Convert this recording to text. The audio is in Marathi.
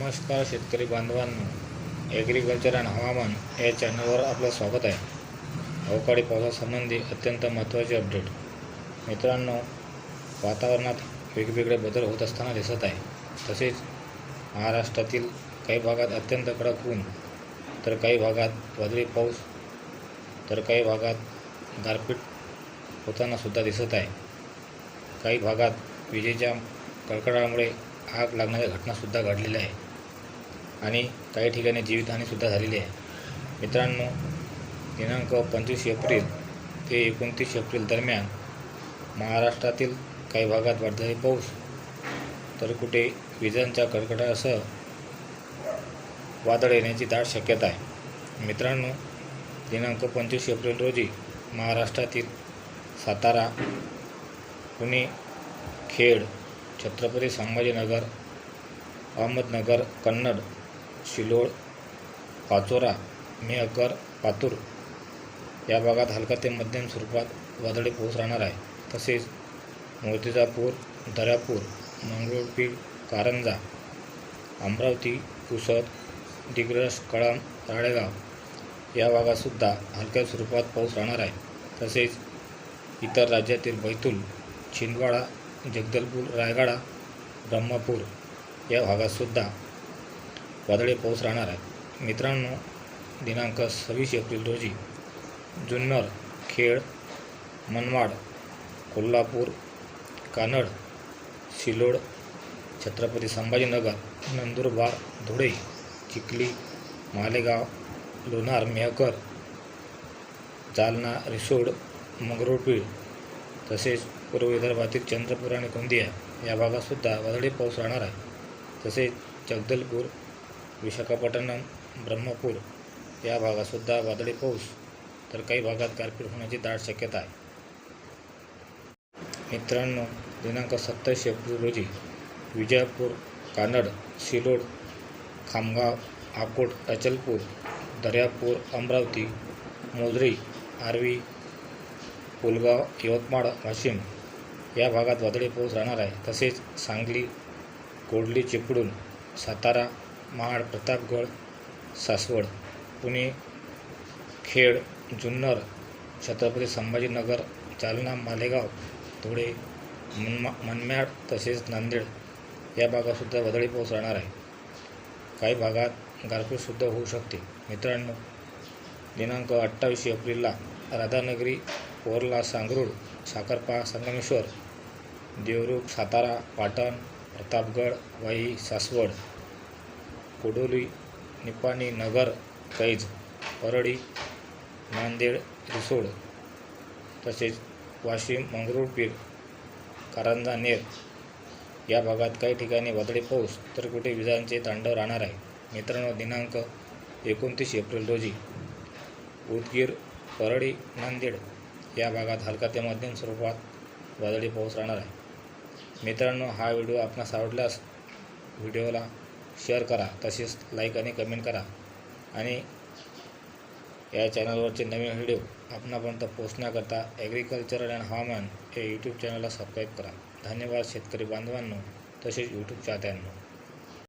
नमस्कार शेतकरी बांधवांनो. ॲग्रिकल्चर अँड हवामान या चॅनलवर आपलं स्वागत आहे. अवकाळी पावसासंबंधी अत्यंत महत्त्वाचे अपडेट मित्रांनो वातावरणात वेगवेगळे बदल होत असताना दिसत आहे. तसेच महाराष्ट्रातील काही भागात अत्यंत कडक ऊन तर काही भागात वादळी पाऊस तर काही भागात गारपीट होतानासुद्धा दिसत आहे. काही भागात विजेच्या कडकडामुळे आग लागणाऱ्या घटनासुद्धा घडलेल्या आहे आणि काही ठिकाणी जीवितहानीसुद्धा झालेली आहे. मित्रांनो दिनांक पंचवीस एप्रिल ते एकोणतीस एप्रिल दरम्यान महाराष्ट्रातील काही भागात वादळी पाऊस तर कुठे विजांच्या कडकडासह वादळ येण्याची दाट शक्यता आहे. मित्रांनो दिनांक पंचवीस एप्रिल रोजी महाराष्ट्रातील सातारा पुणे खेड छत्रपती संभाजीनगर अहमदनगर कन्नड शिलोळ पाचोरा मेहकर पातूर या भागात हलका ते मध्यम स्वरूपात वादळी पाऊस राहणार आहे. तसेच मूर्तिजापूर दर्यापूर मंगळूरपीठ कारंजा अमरावती पुसद दिग्रस कळम राळेगाव या भागातसुद्धा हलक्या स्वरूपात पाऊस राहणार आहे. तसेच इतर राज्यातील बैतूल छिंदवाडा जगदलपूर रायगडा ब्रह्मपूर या भागातसुद्धा वादळी पाऊस राहणार आहे. मित्रांनो दिनांक सव्वीस एप्रिल रोजी जुन्नर खेड मनमाड कोल्हापूर कानड सिलोड छत्रपती संभाजीनगर नंदुरबार धुळे चिखली मालेगाव लोणार मेहकर जालना रिसोड मंगरुळपीळ तसेच पूर्व विदर्भातील चंद्रपूर आणि गोंदिया या भागातसुद्धा वादळी पाऊस राहणार आहे. तसेच जगदलपूर विशाखापट्टणम ब्रह्मपूर या भागातसुद्धा वादळी पाऊस तर काही भागात गारपीट होण्याची दाट शक्यता आहे. मित्रांनो दिनांक सत्तावीस एप्रिल रोजी विजयपूर कानड सिलोड खामगाव आकोट अचलपूर दर्यापूर अमरावती मोजरी आर्वी पुलगाव यवतमाळ वाशिम या भागात वादळी पाऊस राहणार आहे. तसेच सांगली कोडली चिपळूण सातारा महाड प्रतापगड सासवड पुणे खेड जुन्नर छत्रपती संभाजीनगर जालना मालेगाव धुळे मनमा मनमाड तसेच नांदेड या भागातसुद्धा वादळी पाऊस राहणार आहे. काही भागात गारपीटसुद्धा होऊ शकते. मित्रांनो दिनांक अठ्ठावीस एप्रिलला राधानगरी पोरला सांगरूळ साखरपा संगमेश्वर देवरूख सातारा पाटण प्रतापगड वाई सासवड कोडोली निपाणी नगर कैज परळी नांदेड रिसोड तसेच वाशिम मंगरुळपीर कारंजा नेर या भागात काही ठिकाणी वादळी पाऊस तर कुठे विजांचे तांडव राहणार आहे. मित्रांनो दिनांक एकोणतीस एप्रिल रोजी उदगीर परळी नांदेड या भागात हलका ते मध्यम स्वरूपात वादळी पाऊस राहणार आहे. मित्रांनो हा व्हिडिओ आपणास आवडल्यास व्हिडिओला शेअर करा तसेच लाईक आणि कमेंट करा. आणि या चॅनलवरचे नवीन व्हिडिओ आपणापर्यंत पोहोचण्याकरता ॲग्रिकल्चर अँड हवामान हे यूट्यूब चॅनलला सबस्क्राईब करा. धन्यवाद शेतकरी बांधवांनो तसेच यूट्यूब चाहत्यांनो.